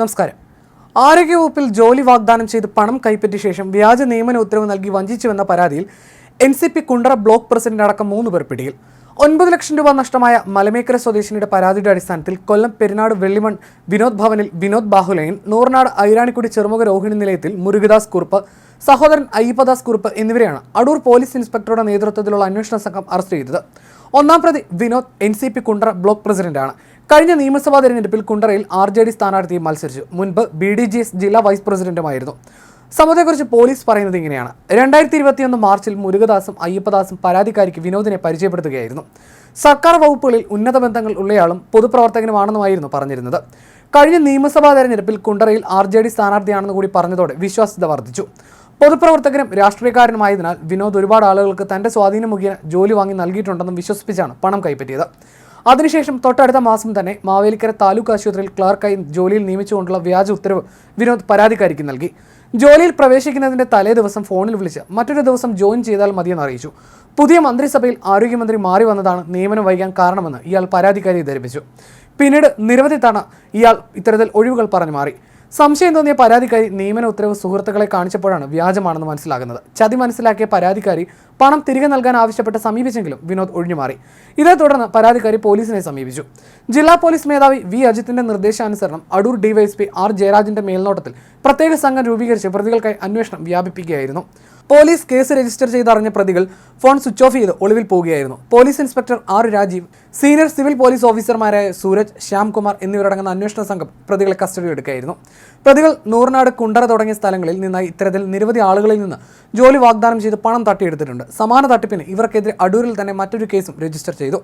നമസ്കാരം. ആരോഗ്യവകുപ്പിൽ ജോലി വാഗ്ദാനം ചെയ്ത് പണം കൈപ്പറ്റിയ ശേഷം വ്യാജ നിയമന ഉത്തരവ് നൽകി വഞ്ചിച്ചുവെന്ന പരാതിയിൽ N C P Kundara block president അടക്കം മൂന്ന് പേർ പിടിയിൽ. ഒൻപത് ലക്ഷം രൂപ നഷ്ടമായ മലമേക്കര സ്വദേശിനിയുടെ പരാതിയുടെ അടിസ്ഥാനത്തിൽ കൊല്ലം പെരുന്നാട് വെള്ളിമൺ വിനോദ് ഭവനിൽ വിനോദ് ബാഹുലയൻ നൂറിനാട് ഐരാണിക്കുടി ചെറുമുഖ രോഹിണി നിലയത്തിൽ മുരുകദാസ് കുറുപ്പ് സഹോദരൻ അയ്യപ്പദാസ് കുറുപ്പ് എന്നിവരെയാണ് അടൂർ പോലീസ് ഇൻസ്പെക്ടറുടെ നേതൃത്വത്തിലുള്ള അന്വേഷണ സംഘം അറസ്റ്റ് ചെയ്തത്. ഒന്നാം പ്രതി Vinod N C P Kundara block പ്രസിഡന്റാണ്. കഴിഞ്ഞ നിയമസഭാ തെരഞ്ഞെടുപ്പിൽ കുണ്ടറയിൽ ആർ ജെ ഡി സ്ഥാനാർത്ഥിയെ മത്സരിച്ചു. മുൻപ് ബി ഡി ജി എസ് ജില്ലാ വൈസ് പ്രസിഡന്റുമായിരുന്നു. സംഭവത്തെക്കുറിച്ച് പോലീസ് പറയുന്നത് ഇങ്ങനെയാണ്. രണ്ടായിരത്തി ഇരുപത്തിയൊന്ന് മാർച്ചിൽ മുരുകദാസും അയ്യപ്പദാസും പരാതിക്കാരിക്ക് വിനോദിനെ പരിചയപ്പെടുത്തുകയായിരുന്നു. സർക്കാർ വകുപ്പുകളിൽ ഉന്നത ബന്ധങ്ങൾ ഉള്ളയാളും പൊതുപ്രവർത്തകനുമാണെന്നുമായിരുന്നു പറഞ്ഞിരുന്നത്. കഴിഞ്ഞ നിയമസഭാ തെരഞ്ഞെടുപ്പിൽ കുണ്ടറയിൽ ആർ ജെ ഡി സ്ഥാനാർത്ഥിയാണെന്ന് കൂടി പറഞ്ഞതോടെ വിശ്വാസ്യത വർദ്ധിച്ചു. പൊതുപ്രവർത്തകനും രാഷ്ട്രീയക്കാരനുമായതിനാൽ വിനോദ് ഒരുപാട് ആളുകൾക്ക് തന്റെ സ്വാധീനം മുഖേന ജോലി വാങ്ങി നൽകിയിട്ടുണ്ടെന്നും വിശ്വസിപ്പിച്ചാണ് പണം കൈപ്പറ്റിയത്. അതിനുശേഷം തൊട്ടടുത്ത മാസം തന്നെ മാവേലിക്കര താലൂക്ക് ആശുപത്രിയിൽ ക്ലർക്കായി ജോലിയിൽ നിയമിച്ചുകൊണ്ടുള്ള വ്യാജ ഉത്തരവ് വിനോദ് പരാതിക്കാരിക്ക് നൽകി. ജോലിയിൽ പ്രവേശിക്കുന്നതിന്റെ തലേ ദിവസം ഫോണിൽ വിളിച്ച് മറ്റൊരു ദിവസം ജോയിൻ ചെയ്താൽ മതിയെന്ന് അറിയിച്ചു. പുതിയ മന്ത്രിസഭയിൽ ആരോഗ്യമന്ത്രി മാറി വന്നതാണ് നിയമനം വൈകാൻ കാരണമെന്ന് ഇയാൾ പരാതിക്കാരിയെ ധരിപ്പിച്ചു. പിന്നീട് നിരവധി തവണ ഇയാൾ ഇത്തരത്തിൽ ഒഴിവുകൾ പറഞ്ഞു മാറി. സംശയം തോന്നിയ പരാതിക്കാരി നിയമന ഉത്തരവ് സുഹൃത്തുക്കളെ കാണിച്ചപ്പോഴാണ് വ്യാജമാണെന്ന് മനസ്സിലാകുന്നത്. ചതി മനസ്സിലാക്കിയ പരാതിക്കാരി പണം തിരികെ നൽകാൻ ആവശ്യപ്പെട്ട് സമീപിച്ചെങ്കിലും വിനോദ് ഒഴിഞ്ഞുമാറി. ഇതേ തുടർന്ന് പരാതിക്കാരി പോലീസിനെ സമീപിച്ചു. ജില്ലാ പോലീസ് മേധാവി വി അജിത്തിന്റെ നിർദ്ദേശാനുസരണം അടൂർ ഡിവൈഎസ്പി ആർ ജയരാജിന്റെ മേൽനോട്ടത്തിൽ പ്രത്യേക സംഘം രൂപീകരിച്ച് പ്രതികൾക്കായി അന്വേഷണം വ്യാപിപ്പിക്കുകയായിരുന്നു. പോലീസ് കേസ് രജിസ്റ്റർ ചെയ്തറിഞ്ഞ പ്രതികൾ ഫോൺ സ്വിച്ച് ഓഫ് ചെയ്ത് ഒളിവിൽ പോവുകയായിരുന്നു. Police inspector R Rajeev senior civil police ഓഫീസർമാരായ സൂരജ് ശ്യാംകുമാർ എന്നിവരടങ്ങുന്ന അന്വേഷണ സംഘം പ്രതികളെ കസ്റ്റഡി എടുക്കുകയായിരുന്നു. പ്രതികൾ നൂറിനാട് കുണ്ടറ തുടങ്ങിയ സ്ഥലങ്ങളിൽ നിന്നായി ഇത്തരത്തിൽ നിരവധി ആളുകളിൽ നിന്ന് ജോലി വാഗ്ദാനം ചെയ്ത് പണം തട്ടിയെടുത്തിട്ടുണ്ട്. സമാന തട്ടിപ്പിന് ഇവർക്കെതിരെ അടൂരിൽ തന്നെ മറ്റൊരു കേസും രജിസ്റ്റർ ചെയ്തു.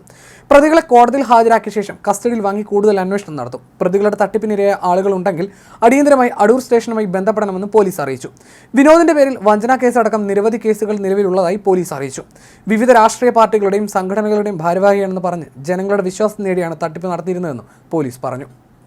പ്രതികളെ കോടതിയിൽ ഹാജരാക്കിയ ശേഷം കസ്റ്റഡിയിൽ വാങ്ങി കൂടുതൽ അന്വേഷണം നടത്തും. പ്രതികളുടെ തട്ടിപ്പിനിരയായ ആളുകളുണ്ടെങ്കിൽ അടിയന്തരമായി അടൂർ സ്റ്റേഷനുമായി ബന്ധപ്പെടണമെന്ന് പോലീസ് അറിയിച്ചു. വിനോദിന്റെ പേരിൽ വഞ്ചനാ കേസടക്കം നിരവധി കേസുകൾ നിലവിലുള്ളതായി പോലീസ് അറിയിച്ചു. വിവിധ രാഷ്ട്രീയ പാർട്ടികളുടെയും സംഘടനകളുടെയും ഭാരവാഹിയാണെന്ന് പറഞ്ഞ് ജനങ്ങളുടെ വിശ്വാസം നേടിയാണ് തട്ടിപ്പ് നടത്തിയിരുന്നതെന്നും പോലീസ് പറഞ്ഞു.